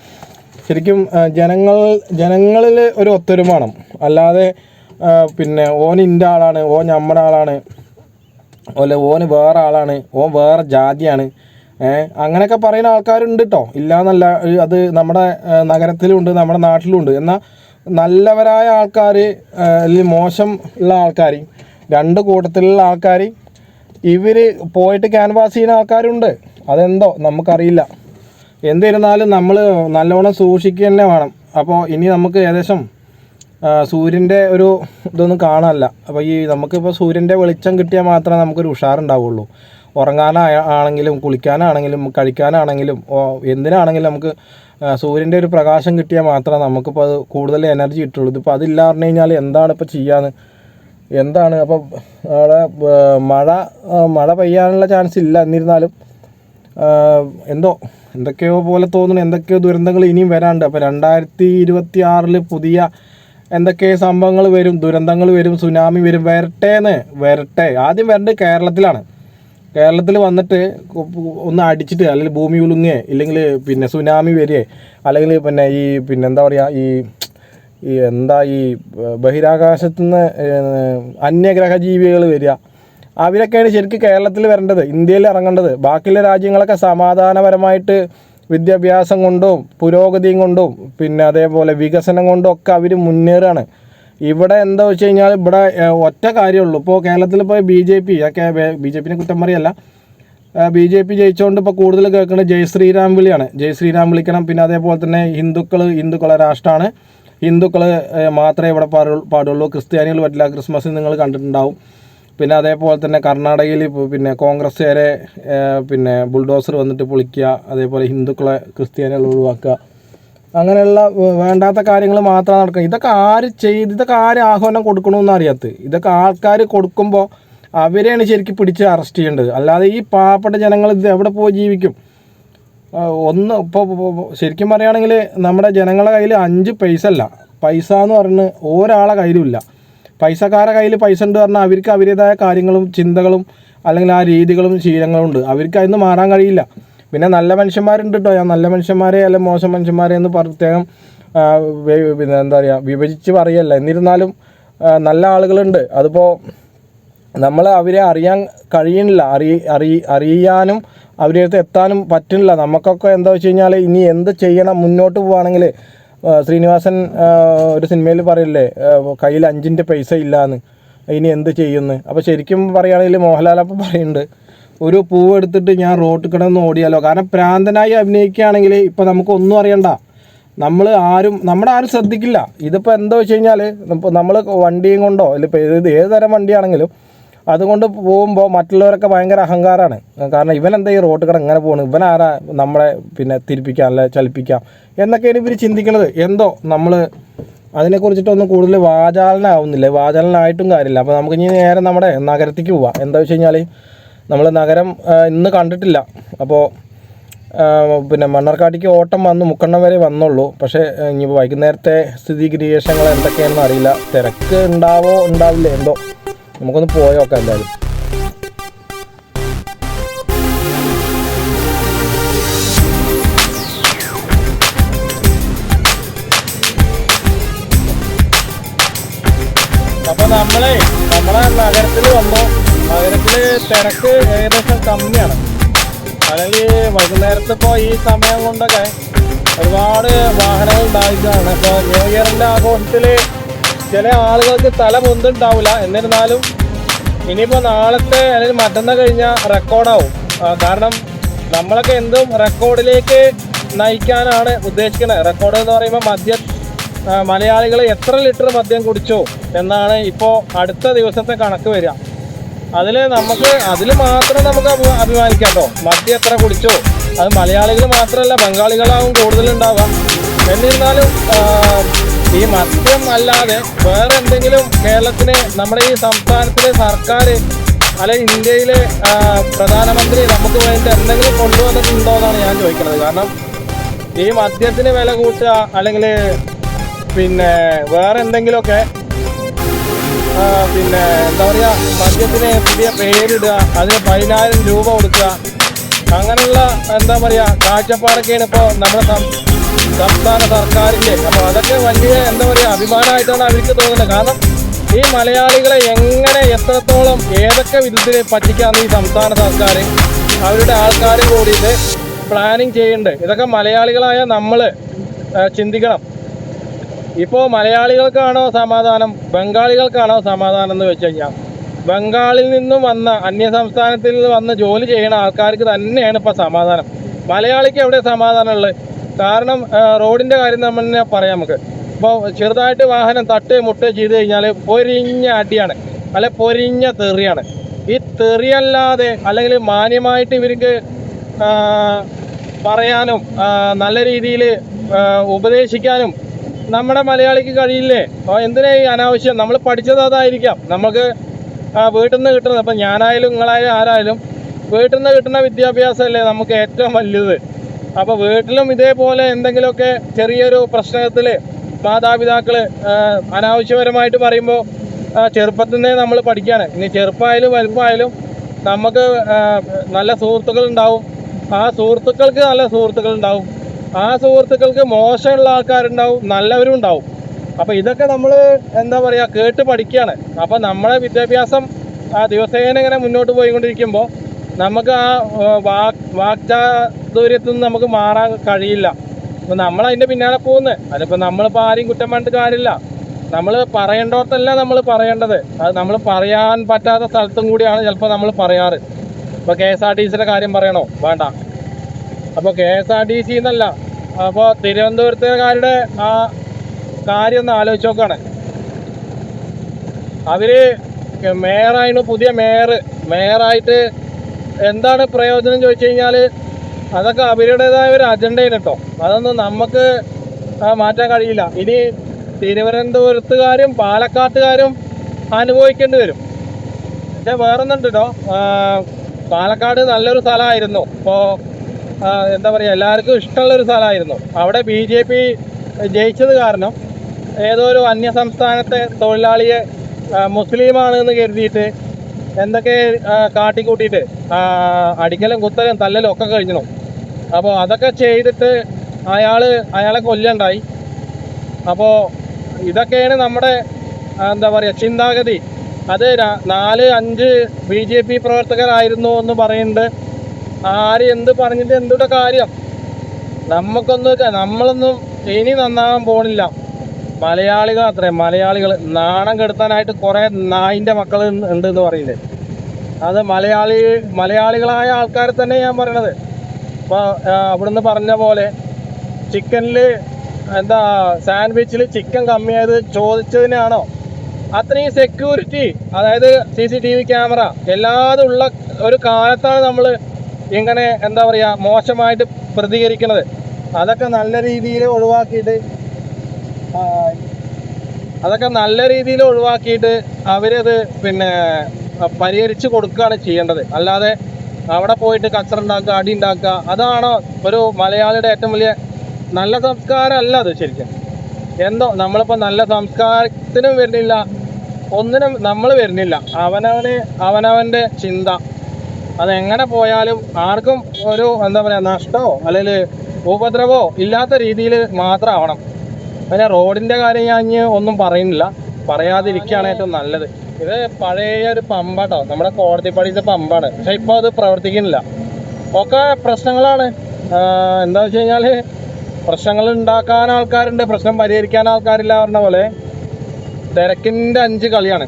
ശരിക്കും ജനങ്ങൾ ജനങ്ങളിൽ ഒരു ഒത്തൊരുമ വേണം അല്ലാതെ പിന്നെ ഓൻ ഇന്റെ ആളാണ് ഓൻ നമ്മുടെ ആളാണ് അല്ലെ ഓന് വേറെ ആളാണ് ഓൻ വേറെ ജാതിയാണ്. അങ്ങനെയൊക്കെ പറയുന്ന ആൾക്കാരുണ്ട് കേട്ടോ ഇല്ലാന്നല്ല ഏഹ് അത് നമ്മുടെ നഗരത്തിലുമുണ്ട് നമ്മുടെ നാട്ടിലുണ്ട്. എന്നാൽ നല്ലവരായ ആൾക്കാർ അല്ലെങ്കിൽ മോശം ഉള്ള ആൾക്കാർ രണ്ട് കൂട്ടത്തിലുള്ള ആൾക്കാർ ഇവർ പോയിട്ട് ക്യാൻവാസ് ചെയ്യുന്ന ആൾക്കാരുണ്ട്. അതെന്തോ? നമുക്കറിയില്ല. എന്തിരുന്നാലും നമ്മൾ നല്ലോണം സൂക്ഷിക്കുക തന്നെ വേണം. അപ്പോൾ ഇനി നമുക്ക് ഏകദേശം സൂര്യന്റെ ഒരു ഇതൊന്നും കാണാനല്ല. അപ്പോൾ ഈ നമുക്കിപ്പോൾ സൂര്യന്റെ വെളിച്ചം കിട്ടിയാൽ മാത്രമേ നമുക്കൊരു ഉഷാറുണ്ടാവുള്ളൂ. ഉറങ്ങാനാ ആണെങ്കിലും കുളിക്കാനാണെങ്കിലും കഴിക്കാനാണെങ്കിലും എന്തിനാണെങ്കിലും നമുക്ക് സൂര്യന്റെ ഒരു പ്രകാശം കിട്ടിയാൽ മാത്രമേ നമുക്കിപ്പോൾ അത് കൂടുതൽ എനർജി കിട്ടുള്ളൂ. ഇതിപ്പോൾ അതില്ല പറഞ്ഞു കഴിഞ്ഞാൽ എന്താണ് ഇപ്പോൾ ചെയ്യാന്ന്? എന്താണ്? അപ്പോൾ അവിടെ മഴ മഴ പെയ്യാനുള്ള ചാൻസ് ഇല്ല. എന്നിരുന്നാലും എന്തോ എന്തൊക്കെയോ പോലെ തോന്നുന്നു. എന്തൊക്കെയോ ദുരന്തങ്ങൾ ഇനിയും വരാണ്ട് അപ്പോൾ രണ്ടായിരത്തി ഇരുപത്തി ആറിൽ പുതിയ എന്തൊക്കെ സംഭവങ്ങൾ വരും? ദുരന്തങ്ങൾ വരും സുനാമി വരും. വരട്ടേന്ന് വരട്ടെ. ആദ്യം വരേണ്ടത് കേരളത്തിലാണ്. കേരളത്തിൽ വന്നിട്ട് ഒന്ന് അടിച്ചിട്ട് അല്ലെങ്കിൽ ഭൂമി ഉലുങ്ങേ ഇല്ലെങ്കിൽ പിന്നെ സുനാമി വരികയെ അല്ലെങ്കിൽ പിന്നെ ഈ പിന്നെ എന്താ പറയുക ഈ ഈ എന്താ ഈ ബഹിരാകാശത്തു നിന്ന് അന്യഗ്രഹ ജീവികൾ വരിക. അവരൊക്കെയാണ് ശരിക്കും കേരളത്തിൽ വരേണ്ടത് ഇന്ത്യയിൽ ഇറങ്ങേണ്ടത്. ബാക്കിയുള്ള രാജ്യങ്ങളൊക്കെ സമാധാനപരമായിട്ട് വിദ്യാഭ്യാസം കൊണ്ടും പുരോഗതിയും കൊണ്ടും പിന്നെ അതേപോലെ വികസനം കൊണ്ടും ഒക്കെ അവർ മുന്നേറുകയാണ് ഇവിടെ എന്താ വെച്ച് കഴിഞ്ഞാൽ ഇവിടെ ഒറ്റ കാര്യമുള്ളൂ. ഇപ്പോൾ കേരളത്തിൽ ഇപ്പോൾ ബി ജെ പി ഒക്കെ ബി ജെ പിനെ കുറ്റം പറയല്ല. ബി ജെ പി ജയിച്ചുകൊണ്ട് ഇപ്പോൾ കൂടുതൽ കേൾക്കുന്നത് ജയ് ശ്രീരാം വിളിയാണ്. ജയ് ശ്രീരാം വിളിക്കണം. പിന്നെ അതേപോലെ തന്നെ ഹിന്ദുക്കൾ ഹിന്ദുക്കളെ രാഷ്ട്രമാണ് ഹിന്ദുക്കൾ മാത്രമേ ഇവിടെ പാടു- പാടുള്ളൂ. ക്രിസ്ത്യാനികൾ പറ്റില്ല. ക്രിസ്മസ് നിങ്ങൾ കണ്ടിട്ടുണ്ടാവും. പിന്നെ അതേപോലെ തന്നെ കർണാടകയിൽ പിന്നെ കോൺഗ്രസ്സുകാരെ പിന്നെ ബുൾഡോസർ വന്നിട്ട് പൊളിക്കുക. അതേപോലെ ഹിന്ദുക്കളെ ക്രിസ്ത്യാനികൾ ഒഴിവാക്കുക. അങ്ങനെയുള്ള വേണ്ടാത്ത കാര്യങ്ങൾ മാത്രം നടക്കുക ഇതൊക്കെ ആര് ചെയ്ത് ഇതൊക്കെ ആര് ആഹ്വാനം കൊടുക്കണമെന്ന് അറിയാത്ത. ഇതൊക്കെ ആൾക്കാർ കൊടുക്കുമ്പോൾ അവരെയാണ് ശരിക്കും പിടിച്ച് അറസ്റ്റ് ചെയ്യേണ്ടത്. അല്ലാതെ ഈ പാവപ്പെട്ട ജനങ്ങൾ ഇത് എവിടെ പോയി ജീവിക്കും? ഒന്ന് ഇപ്പോൾ ശരിക്കും പറയുകയാണെങ്കിൽ നമ്മുടെ ജനങ്ങളുടെ കയ്യിൽ അഞ്ച് പൈസ അല്ല. പൈസ എന്ന് പറഞ്ഞ് ഒരാളെ കയ്യിലുമില്ല. പൈസക്കാരെ കയ്യിൽ പൈസ ഉണ്ട് പറഞ്ഞാൽ അവർക്ക് അവരുടേതായ കാര്യങ്ങളും ചിന്തകളും അല്ലെങ്കിൽ ആ രീതികളും ശീലങ്ങളും ഉണ്ട് അവർക്ക് അതിന് മാറാൻ കഴിയില്ല. പിന്നെ നല്ല മനുഷ്യന്മാരുണ്ട് കേട്ടോ ഞാൻ നല്ല മനുഷ്യന്മാരെ അല്ല മോശം മനുഷ്യന്മാരെ എന്ന് പ്രത്യേകം പിന്നെ എന്താ പറയുക വിഭജിച്ച് പറയല്ല. എന്നിരുന്നാലും നല്ല ആളുകളുണ്ട്. അതിപ്പോൾ നമ്മൾ അവരെ അറിയാൻ കഴിയുന്നില്ല. അറി അറി അറിയാനും അവരെ അടുത്ത് എത്താനും പറ്റുന്നില്ല. നമുക്കൊക്കെ എന്താ വെച്ച് കഴിഞ്ഞാൽ ഇനി എന്ത് ചെയ്യണം മുന്നോട്ട് പോവുകയാണെങ്കിൽ ശ്രീനിവാസൻ ഒരു സിനിമയിൽ പറയില്ലേ കയ്യിൽ അഞ്ചിന്റെ പൈസ ഇല്ലാന്ന്. ഇനി എന്ത് ചെയ്യുന്നു? അപ്പോൾ ശരിക്കും പറയുകയാണെങ്കിൽ മോഹൻലാൽ അപ്പം പറയുന്നുണ്ട് ഒരു പൂവ് എടുത്തിട്ട് ഞാൻ റോട്ടിൽ കിടന്ന് ഓടിയാലോ? കാരണം പ്രാന്തനായി അഭിനയിക്കുകയാണെങ്കിൽ ഇപ്പം നമുക്കൊന്നും അറിയണ്ട. നമ്മൾ ആരും നമ്മുടെ ആരും ശ്രദ്ധിക്കില്ല. ഇതിപ്പോൾ എന്താ വെച്ച് കഴിഞ്ഞാൽ നമ്മൾ വണ്ടിയും കൊണ്ടോ ഇപ്പോൾ ഏത് ഏത് തരം വണ്ടിയാണെങ്കിലും അതുകൊണ്ട് പോകുമ്പോൾ മറ്റുള്ളവരൊക്കെ ഭയങ്കര അഹങ്കാരമാണ് കാരണം ഇവൻ എന്താ ഈ റോട്ട് കട ഇങ്ങനെ പോകണം ഇവൻ ആരാ നമ്മളെ പിന്നെ തിരിപ്പിക്കാം അല്ലെ ചലിപ്പിക്കാം എന്നൊക്കെയാണ് ഇവർ ചിന്തിക്കുന്നത് എന്തോ നമ്മൾ അതിനെക്കുറിച്ചിട്ടൊന്നും കൂടുതൽ വാചാലനാവുന്നില്ല. വാചാലനായിട്ടും കാര്യമില്ല. അപ്പോൾ നമുക്ക് ഇനി നേരെ നമ്മുടെ നഗരത്തേക്ക് പോവാം. എന്താ വെച്ച് കഴിഞ്ഞാൽ നമ്മൾ നഗരം ഇന്ന് കണ്ടിട്ടില്ല. അപ്പോൾ പിന്നെ മണ്ണാർക്കാട്ടിക്ക് ഓട്ടം വന്ന് മുക്കണ്ണം വരെ വന്നുള്ളൂ. പക്ഷേ ഇനിയിപ്പോൾ വൈകുന്നേരത്തെ സ്ഥിതിഗതികൾ എന്തൊക്കെയാണെന്ന് അറിയില്ല. തിരക്ക് ഉണ്ടാവോ ഉണ്ടാവില്ല? എന്തോ. നമുക്കൊന്ന് പോയോക്കാം എന്തായാലും. അപ്പോൾ നമ്മളെ നമ്മളെ നഗരത്തിൽ വന്നു? നഗരത്തിൽ തിരക്ക് ഏകദേശം കമ്മിയാണ്. അല്ലെങ്കിൽ വൈകുന്നേരത്ത് ഇപ്പോൾ ഈ സമയം കൊണ്ടൊക്കെ ഒരുപാട് വാഹനങ്ങൾ ഉണ്ടായിട്ടാണ്. ഇപ്പോൾ ന്യൂ ഇയറിന്റെ ആഘോഷത്തിൽ ചില ആളുകൾക്ക് തല പൊന്തുണ്ടാവില്ല. എന്നിരുന്നാലും ഇനിയിപ്പോൾ നാളത്തെ അല്ലെങ്കിൽ മറ്റന്നാൾ കഴിഞ്ഞാൽ റെക്കോർഡാവും. കാരണം നമ്മളൊക്കെ എന്തും റെക്കോർഡിലേക്ക് നയിക്കാനാണ് ഉദ്ദേശിക്കുന്നത് റെക്കോർഡ് എന്ന് പറയുമ്പോൾ മദ്യം മലയാളികൾ എത്ര ലിറ്റർ മദ്യം കുടിച്ചു എന്നാണ് ഇപ്പോൾ അടുത്ത ദിവസത്തെ കണക്ക് വരിക. അതിൽ നമുക്ക് അതിൽ മാത്രം നമുക്ക് അഭി- അഭിമാനിക്കാം കേട്ടോ മദ്യം എത്ര കുടിച്ചോ? അത് മലയാളികൾ മാത്രമല്ല ബംഗാളികളാവും കൂടുതലുണ്ടാവുക. എന്നിരുന്നാലും ഈ മദ്യം അല്ലാതെ വേറെ എന്തെങ്കിലും കേരളത്തിന് നമ്മുടെ ഈ സംസ്ഥാനത്തിലെ സർക്കാർ അല്ലെങ്കിൽ ഇന്ത്യയിലെ പ്രധാനമന്ത്രി നമുക്ക് വേണ്ടി എന്തെങ്കിലും കൊണ്ടുവന്നിട്ടുണ്ടോ എന്നാണ് ഞാൻ ചോദിക്കുന്നത്. കാരണം ഈ മദ്യത്തിന് വില കൂട്ടുക അല്ലെങ്കിൽ പിന്നെ വേറെ എന്തെങ്കിലുമൊക്കെ പിന്നെ എന്താ പറയുക മദ്യത്തിന് പുതിയ പേരിടുക അതിന് പതിനായിരം രൂപ കൊടുക്കുക. അങ്ങനെയുള്ള എന്താ പറയുക കാഴ്ചപ്പാടൊക്കെയാണ് ഇപ്പോൾ നമ്മുടെ സംസ്ഥാന സർക്കാരിന്റെ. അപ്പോൾ അതൊക്കെ വലിയ എന്താ പറയുക അഭിമാനമായിട്ടാണ് അവർക്ക് തോന്നുന്നത്. കാരണം ഈ മലയാളികളെ എങ്ങനെ എത്രത്തോളം ഏതൊക്കെ വിധത്തിൽ പറ്റിക്കാന്ന് ഈ സംസ്ഥാന സർക്കാർ അവരുടെ ആൾക്കാർ കൂടിയിട്ട് പ്ലാനിങ് ചെയ്യുന്നുണ്ട്. ഇതൊക്കെ മലയാളികളായ നമ്മൾ ചിന്തിക്കണം. ഇപ്പോൾ മലയാളികൾക്കാണോ സമാധാനം? ബംഗാളികൾക്കാണോ സമാധാനം എന്ന് വെച്ച് കഴിഞ്ഞാൽ ബംഗാളിൽ നിന്നും വന്ന അന്യ സംസ്ഥാനത്തിൽ നിന്ന് വന്ന് ജോലി ചെയ്യുന്ന ആൾക്കാർക്ക് തന്നെയാണ് ഇപ്പോൾ സമാധാനം. മലയാളിക്ക് എവിടെ സമാധാനമുള്ളത്? കാരണം റോഡിന്റെ കാര്യം തന്നെ പറയാം നമുക്ക്. ഇപ്പോൾ ചെറുതായിട്ട് വാഹനം തട്ട് മുട്ട് ചെയ്ത് കഴിഞ്ഞാൽ പൊരിഞ്ഞ അടിയാണ്. അല്ലെ പൊരിഞ്ഞ തെറിയാണ്. ഈ തെറിയല്ലാതെ അല്ലെങ്കിൽ മാന്യമായിട്ട് ഇവർക്ക് പറയാനും നല്ല രീതിയിൽ ഉപദേശിക്കാനും നമ്മുടെ മലയാളിക്ക് കഴിയില്ലേ? അപ്പോൾ എന്തിനാ ഈ അനാവശ്യം? നമ്മൾ പഠിച്ചത് അതായിരിക്കാം. നമുക്ക് വീട്ടിൽ നിന്ന് കിട്ടുന്നത്. അപ്പം ഞാനായാലും നിങ്ങളായാലും ആരായാലും വീട്ടിൽ നിന്ന് കിട്ടുന്ന വിദ്യാഭ്യാസമല്ലേ നമുക്ക് ഏറ്റവും വലുത്? അപ്പോൾ വീട്ടിലും ഇതേപോലെ എന്തെങ്കിലുമൊക്കെ ചെറിയൊരു പ്രശ്നത്തിൽ മാതാപിതാക്കൾ അനാവശ്യപരമായിട്ട് പറയുമ്പോൾ ചെറുപ്പത്തിൽ നിന്നേ നമ്മൾ പഠിക്കാണ് ഇനി ചെറുപ്പമായാലും വലുപ്പമായാലും നമുക്ക് നല്ല സുഹൃത്തുക്കൾ ഉണ്ടാവും. ആ സുഹൃത്തുക്കൾക്ക് നല്ല സുഹൃത്തുക്കൾ ഉണ്ടാവും. ആ സുഹൃത്തുക്കൾക്ക് മോശമുള്ള ആൾക്കാരുണ്ടാവും നല്ലവരും ഉണ്ടാവും. അപ്പൊ ഇതൊക്കെ നമ്മൾ എന്താ പറയാ കേട്ട് പഠിക്കുകയാണ് അപ്പൊ നമ്മളെ വിദ്യാഭ്യാസം ആ ദിവസേന ഇങ്ങനെ മുന്നോട്ട് പോയിക്കൊണ്ടിരിക്കുമ്പോൾ നമുക്ക് ആ വാക് വാക്ചാതുര്യത്തിൽ നിന്ന് നമുക്ക് മാറാൻ കഴിയില്ല. അപ്പൊ നമ്മൾ അതിന്റെ പിന്നാലെ പോകുന്നത് അതിപ്പോ നമ്മളിപ്പോ ആരെയും കുറ്റം പറഞ്ഞിട്ട് കാര്യമില്ല. നമ്മൾ പറയേണ്ടോട്ടല്ല നമ്മൾ പറയേണ്ടത്. അത് നമ്മൾ പറയാൻ പറ്റാത്ത സ്ഥലത്തും കൂടിയാണ് ചിലപ്പോൾ നമ്മൾ പറയാറ്. ഇപ്പോൾ കെ എസ് ആർ ടി സിയുടെ കാര്യം പറയണോ? വേണ്ട. അപ്പോൾ K S R T C എന്നല്ല. അപ്പോൾ തിരുവനന്തപുരത്തുകാരുടെ ആ കാര്യം ഒന്ന് ആലോചിച്ച് നോക്കാണ്. അവർ മേയറായിരുന്നു പുതിയ മേയർ. മേയറായിട്ട് എന്താണ് പ്രയോജനം ചോദിച്ചു കഴിഞ്ഞാൽ അതൊക്കെ അവരുടേതായ ഒരു അജണ്ടയാണ് കേട്ടോ അതൊന്നും നമുക്ക് മാറ്റാൻ കഴിയില്ല. ഇനി തിരുവനന്തപുരത്തുകാരും പാലക്കാട്ടുകാരും അനുഭവിക്കേണ്ടി വരും. പക്ഷെ വേറൊന്നുണ്ട് കേട്ടോ പാലക്കാട് നല്ലൊരു സ്ഥലമായിരുന്നു. ഇപ്പോൾ എന്താ പറയുക എല്ലാവർക്കും ഇഷ്ടമുള്ളൊരു സ്ഥലമായിരുന്നു. അവിടെ ബി ജെ പി ജയിച്ചത് കാരണം ഏതോ ഒരു അന്യ സംസ്ഥാനത്തെ തൊഴിലാളിയെ മുസ്ലിമാണ് എന്ന് കരുതിയിട്ട് എന്തൊക്കെ കാട്ടിക്കൂട്ടിയിട്ട് അടിക്കലും കുത്തലും തല്ലലും ഒക്കെ കഴിഞ്ഞു. അപ്പോൾ അതൊക്കെ ചെയ്തിട്ട് അയാൾ അയാളെ കൊല്ലണ്ടായി. അപ്പോൾ ഇതൊക്കെയാണ് നമ്മുടെ എന്താ പറയുക ചിന്താഗതി. അത് നാല് അഞ്ച് ബി ജെ പി പ്രവർത്തകരായിരുന്നു എന്ന് പറയുന്നുണ്ട്. ആര് എന്ത് പറഞ്ഞിട്ട് എന്തുടെ കാര്യം? നമുക്കൊന്നും. നമ്മളൊന്നും ഇനി നന്നാകാൻ പോണില്ല. മലയാളികൾ അത്രേ. മലയാളികൾ നാണം കെടുത്താനായിട്ട് കുറേ നായിന്റെ മക്കൾ ഉണ്ട് എന്ന് പറയില്ലേ? അത് മലയാളി മലയാളികളായ ആൾക്കാരെ തന്നെ ഞാൻ പറയണത്. ഇപ്പോൾ അവിടുന്ന് പറഞ്ഞ പോലെ ചിക്കനിൽ എന്താ സാൻഡ്വിച്ചിൽ ചിക്കൻ കമ്മിയായത് ചോദിച്ചതിനാണോ? അത്രയും സെക്യൂരിറ്റി അതായത് C C T V camera എല്ലാതും ഉള്ള ഒരു കാലത്താണ് നമ്മൾ ഇങ്ങനെ എന്താ പറയുക മോശമായിട്ട് പ്രതികരിക്കുന്നത് അതൊക്കെ നല്ല രീതിയിൽ ഒഴിവാക്കിയിട്ട് അതൊക്കെ നല്ല രീതിയിൽ ഒഴിവാക്കിയിട്ട് അവരത് പിന്നെ പരിഹരിച്ചു കൊടുക്കുകയാണ് ചെയ്യേണ്ടത്. അല്ലാതെ അവിടെ പോയിട്ട് കച്ചറ ഉണ്ടാക്കുക അടി ഉണ്ടാക്കുക അതാണോ ഒരു മലയാളിയുടെ ഏറ്റവും വലിയ നല്ല സംസ്കാരം അല്ല അത് ശരിക്കും. എന്തോ നമ്മളിപ്പോൾ നല്ല സംസ്കാരത്തിനും വരുന്നില്ല ഒന്നിനും നമ്മൾ വരുന്നില്ല. അവനവന് അവനവന്റെ ചിന്ത അതെങ്ങനെ പോയാലും ആർക്കും ഒരു എന്താ പറയുക നഷ്ടമോ അല്ലെങ്കിൽ ഉപദ്രവോ ഇല്ലാത്ത രീതിയിൽ മാത്രമാവണം പിന്നെ റോഡിന്റെ കാര്യം ഞാൻ ഒന്നും പറയുന്നില്ല. പറയാതിരിക്കുകയാണ് ഏറ്റവും നല്ലത്. ഇത് പഴയ ഒരു പമ്പാട്ടോ. നമ്മുടെ കോടതി പടിച്ച പമ്പാണ്. പക്ഷെ ഇപ്പോൾ അത് പ്രവർത്തിക്കുന്നില്ല. ഒക്കെ പ്രശ്നങ്ങളാണ്. എന്താ വെച്ച് കഴിഞ്ഞാൽ പ്രശ്നങ്ങൾ ഉണ്ടാക്കാൻ ആൾക്കാരുണ്ട്. പ്രശ്നം പരിഹരിക്കാൻ ആൾക്കാരില്ല പറഞ്ഞ പോലെ തിരക്കിന്റെ അഞ്ച് കളിയാണ്.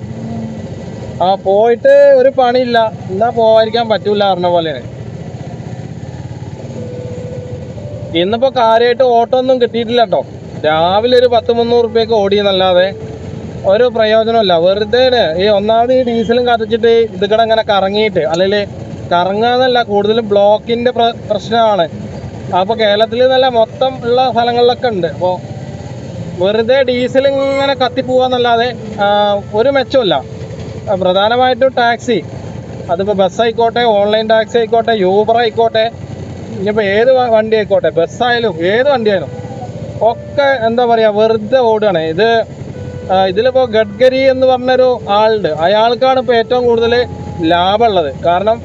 ആ പോയിട്ട് ഒരു പണിയില്ല. എന്നാ പോവാതിരിക്കാൻ പറ്റൂല പറഞ്ഞ പോലെയാണ് ഇന്നിപ്പോ കാര്യമായിട്ട് ഓട്ടോ ഒന്നും കിട്ടിയിട്ടില്ല കേട്ടോ രാവിലെ ഒരു പത്ത് മുന്നൂറ് റുപ്യക്ക് ഓടിയെന്നല്ലാതെ ഒരു പ്രയോജനമില്ല വെറുതെ ഈ ഒന്നാമത് ഈ ഡീസലും കത്തിച്ചിട്ട് ഇതിക്കടെ ഇങ്ങനെ കറങ്ങിയിട്ട് അല്ലെങ്കിൽ കറങ്ങാന്നല്ല കൂടുതലും ബ്ലോക്കിന്റെ പ്രശ്നമാണ്. അപ്പോൾ കേരളത്തിൽ നല്ല മൊത്തം ഉള്ള സ്ഥലങ്ങളിലൊക്കെ ഉണ്ട്. അപ്പോൾ വെറുതെ ഡീസൽ ഇങ്ങനെ കത്തിപ്പോവാന്നല്ലാതെ ഒരു മെച്ചമില്ല പ്രധാനമായിട്ടും ടാക്സി. അതിപ്പോൾ ബസ് ആയിക്കോട്ടെ ഓൺലൈൻ ടാക്സി ആയിക്കോട്ടെ യൂബർ ആയിക്കോട്ടെ ഇനിയിപ്പോൾ ഏത് വണ്ടി ആയിക്കോട്ടെ ബസ്സായാലും ഏത് വണ്ടിയായാലും ഒക്കെ എന്താ പറയുക വെറുതെ ഓടുകയാണ്. ഇത് ഇതിലിപ്പോൾ ഗഡ്കരി എന്ന് പറഞ്ഞൊരു ആളുണ്ട്. അയാൾക്കാണ് ഇപ്പോൾ ഏറ്റവും കൂടുതൽ ലാഭമുള്ളത്. കാരണം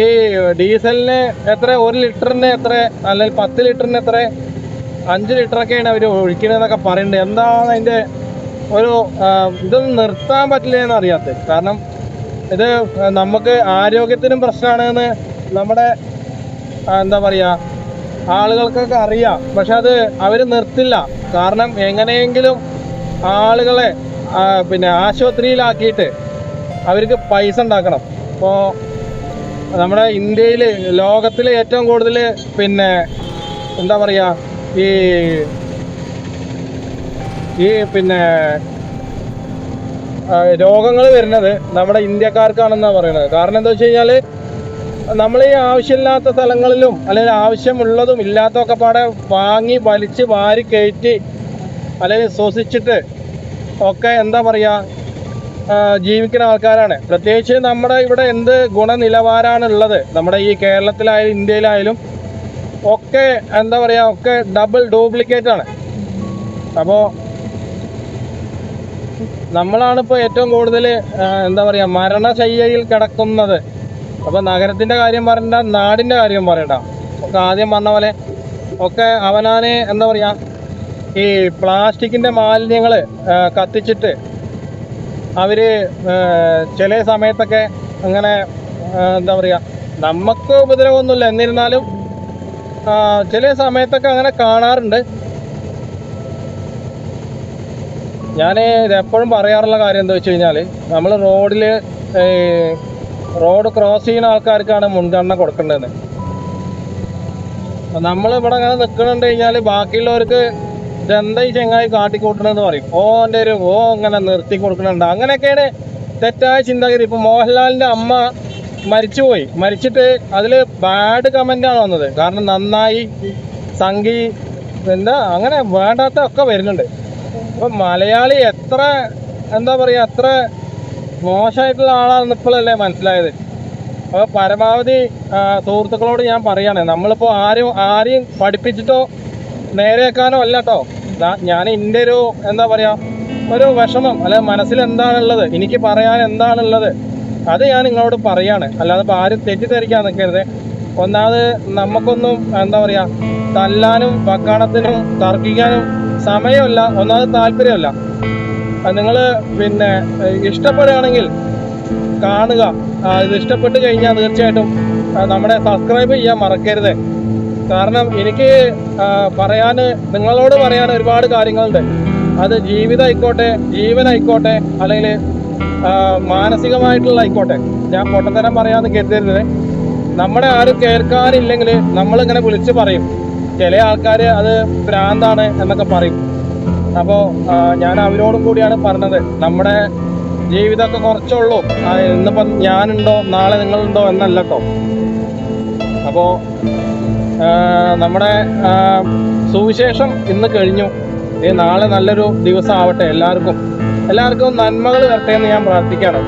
ഈ ഡീസലിന് എത്ര ഒരു ലിറ്ററിന് എത്ര അല്ലെങ്കിൽ പത്ത് ലിറ്ററിന് എത്ര അഞ്ച് ലിറ്ററൊക്കെയാണ് അവർ ഒഴിക്കണതെന്നൊക്കെ പറയുന്നുണ്ട്. എന്താണ് അതിന്റെ ഒരു ഇതൊന്നും നിർത്താൻ പറ്റില്ല എന്ന് അറിയാത്തത്. കാരണം ഇത് നമുക്ക് ആരോഗ്യത്തിനും പ്രശ്നമാണെന്ന് നമ്മുടെ എന്താ പറയുക ആളുകൾക്കൊക്കെ അറിയാം. പക്ഷെ അത് അവർ നിർത്തില്ല. കാരണം എങ്ങനെയെങ്കിലും ആളുകളെ പിന്നെ ആശുപത്രിയിലാക്കിയിട്ട് അവർക്ക് പൈസ ഉണ്ടാക്കണം. ഇപ്പോൾ നമ്മുടെ ഇന്ത്യയിൽ ലോകത്തിൽ ഏറ്റവും കൂടുതൽ പിന്നെ എന്താ പറയുക ഈ ഈ പിന്നെ രോഗങ്ങൾ വരുന്നത് നമ്മുടെ ഇന്ത്യക്കാർക്കാണെന്നാണ് പറയുന്നത് കാരണം എന്താ വെച്ച് കഴിഞ്ഞാൽ നമ്മൾ ഈ ആവശ്യമില്ലാത്ത സ്ഥലങ്ങളിലും അല്ലെങ്കിൽ ആവശ്യമുള്ളതും ഇല്ലാത്തതൊക്കെ പാടെ വാങ്ങി വലിച്ച് വാരി കയറ്റി അല്ലെങ്കിൽ ശ്വസിച്ചിട്ട് ഒക്കെ എന്താ പറയുക ജീവിക്കുന്ന ആൾക്കാരാണ്. പ്രത്യേകിച്ച് നമ്മുടെ ഇവിടെ എന്ത് ഗുണനിലവാരമാണ് ഉള്ളത് നമ്മുടെ ഈ കേരളത്തിലായാലും ഇന്ത്യയിലായാലും ഒക്കെ എന്താ പറയുക ഒക്കെ ഡബിൾ ഡ്യൂപ്ലിക്കേറ്റ് ആണ് അപ്പോൾ നമ്മളാണ് ഇപ്പോൾ ഏറ്റവും കൂടുതൽ എന്താ പറയുക മരണശയ്യയിൽ കിടക്കുന്നത്. അപ്പോൾ നഗരത്തിന്റെ കാര്യം പറയണ്ട നാടിന്റെ കാര്യം പറയണ്ട. ഒക്കെ ആദ്യം പറഞ്ഞ പോലെ ഒക്കെ അവനാനെ എന്താ പറയുക ഈ പ്ലാസ്റ്റിക്കിന്റെ മാലിന്യങ്ങൾ കത്തിച്ചിട്ട് അവർ ചില സമയത്തൊക്കെ അങ്ങനെ എന്താ പറയുക നമുക്ക് ഉപദ്രവമൊന്നുമില്ല എന്നിരുന്നാലും ചില സമയത്തൊക്കെ അങ്ങനെ കാണാറുണ്ട്. ഞാൻ എപ്പോഴും പറയാറുള്ള കാര്യം എന്താ വെച്ച് കഴിഞ്ഞാൽ നമ്മൾ റോഡിൽ റോഡ് ക്രോസ് ചെയ്യുന്ന ആൾക്കാർക്കാണ് മുൻഗണന കൊടുക്കേണ്ടത്. നമ്മൾ ഇവിടെ അങ്ങനെ നിൽക്കണുണ്ട് കഴിഞ്ഞാൽ ബാക്കിയുള്ളവർക്ക് ഇതെന്താ ഈ ചെങ്ങായി കാട്ടിക്കൂട്ടണമെന്ന് പറയും. ഓ എന്റെ ഒരു ഓ അങ്ങനെ നിർത്തി കൊടുക്കണുണ്ട്. അങ്ങനെയൊക്കെയാണ് തെറ്റായ ചിന്താഗതി. ഇപ്പം മോഹൻലാലിന്റെ അമ്മ മരിച്ചുപോയി. മരിച്ചിട്ട് അതിൽ ബാഡ് കമന്റാണ് വന്നത്. കാരണം നന്നായി സംഗി എന്താ അങ്ങനെ വേണ്ടാത്ത ഒക്കെ വരുന്നുണ്ട്. അപ്പം മലയാളി എത്ര എന്താ പറയുക എത്ര മോശമായിട്ടുള്ള ആളാണെന്ന് ഇപ്പോഴല്ലേ മനസ്സിലായത്? അപ്പോൾ പരമാവധി സുഹൃത്തുക്കളോട് ഞാൻ പറയാണ് നമ്മളിപ്പോൾ ആരും ആരെയും പഠിപ്പിച്ചിട്ടോ നേരെയാക്കാനോ അല്ല കേട്ടോ ഞാൻ എന്റെ ഒരു എന്താ പറയുക ഒരു വിഷമം അല്ലെ മനസ്സിൽ എന്താണുള്ളത് എനിക്ക് പറയാൻ എന്താണുള്ളത് അത് ഞാൻ നിങ്ങളോട് പറയാണ്. അല്ലാതെ ഇപ്പോൾ ആരും തെറ്റിദ്ധരിക്കാൻ നിൽക്കരുത്. ഒന്നാമത് നമുക്കൊന്നും എന്താ പറയുക തല്ലാനും വക്കാണത്തിനും തർക്കിക്കാനും സമയമില്ല ഒന്നാമത് താല്പര്യമല്ല. നിങ്ങൾ പിന്നെ ഇഷ്ടപ്പെടുകയാണെങ്കിൽ കാണുക. ഇത് ഇഷ്ടപ്പെട്ട് കഴിഞ്ഞാൽ തീർച്ചയായിട്ടും നമ്മുടെ സബ്സ്ക്രൈബ് ചെയ്യാൻ മറക്കരുത്. കാരണം എനിക്ക് പറയാൻ നിങ്ങളോട് പറയാൻ ഒരുപാട് കാര്യങ്ങളുണ്ട്. അത് ജീവിതമായിക്കോട്ടെ ജീവനായിക്കോട്ടെ അല്ലെങ്കിൽ മാനസികമായിട്ടുള്ള ആയിക്കോട്ടെ. ഞാൻ പൊട്ടത്തരം പറയാമെന്ന് കരുതരുത്. നമ്മളെ ആരും കേൾക്കാനില്ലെങ്കിൽ നമ്മളിങ്ങനെ വിളിച്ച് പറയും. ചില ആൾക്കാർ അത് ഭ്രാന്താണ് എന്നൊക്കെ പറയും. അപ്പോൾ ഞാൻ അവരോടും കൂടിയാണ് പറഞ്ഞത്. നമ്മുടെ ജീവിതമൊക്കെ കുറച്ചുള്ളൂ. ഇന്നിപ്പം ഞാനുണ്ടോ നാളെ നിങ്ങളുണ്ടോ എന്നല്ല കേട്ടോ അപ്പോൾ നമ്മുടെ സുവിശേഷം ഇന്ന് കഴിഞ്ഞു. ഈ നാളെ നല്ലൊരു ദിവസം ആവട്ടെ എല്ലാവർക്കും. എല്ലാവർക്കും നന്മകൾ വരട്ടെ എന്ന് ഞാൻ പ്രാർത്ഥിക്കുകയാണ്.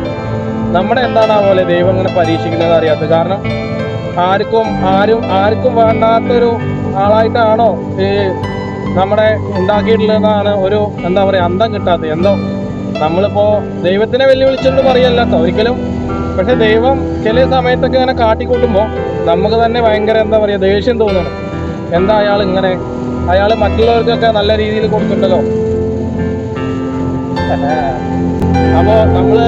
നമ്മുടെ എന്താണ് പോലെ ദൈവം ഇങ്ങനെ പരീക്ഷിക്കുന്നത് അറിയാത്തത് കാരണം ആർക്കും ആരും ആർക്കും വേണ്ടാത്തൊരു ആളായിട്ടാണോ ഈ നമ്മുടെ ഉണ്ടാക്കിയിട്ടുള്ളതാണ് ഒരു എന്താ പറയുക അന്തം കിട്ടാത്തത്? എന്തോ? നമ്മളിപ്പോൾ ദൈവത്തിനെ വെല്ലുവിളിച്ചുകൊണ്ട് പറയല്ല ഒരിക്കലും. പക്ഷെ ദൈവം ചില സമയത്തൊക്കെ ഇങ്ങനെ കാട്ടിക്കൂട്ടുമ്പോൾ നമുക്ക് തന്നെ ഭയങ്കര എന്താ പറയുക ദേഷ്യം തോന്നണം. എന്താ അയാൾ ഇങ്ങനെ? അയാൾ മറ്റുള്ളവർക്കൊക്കെ നല്ല രീതിയിൽ കൊടുക്കുന്നുണ്ടല്ലോ അപ്പോൾ നമ്മൾ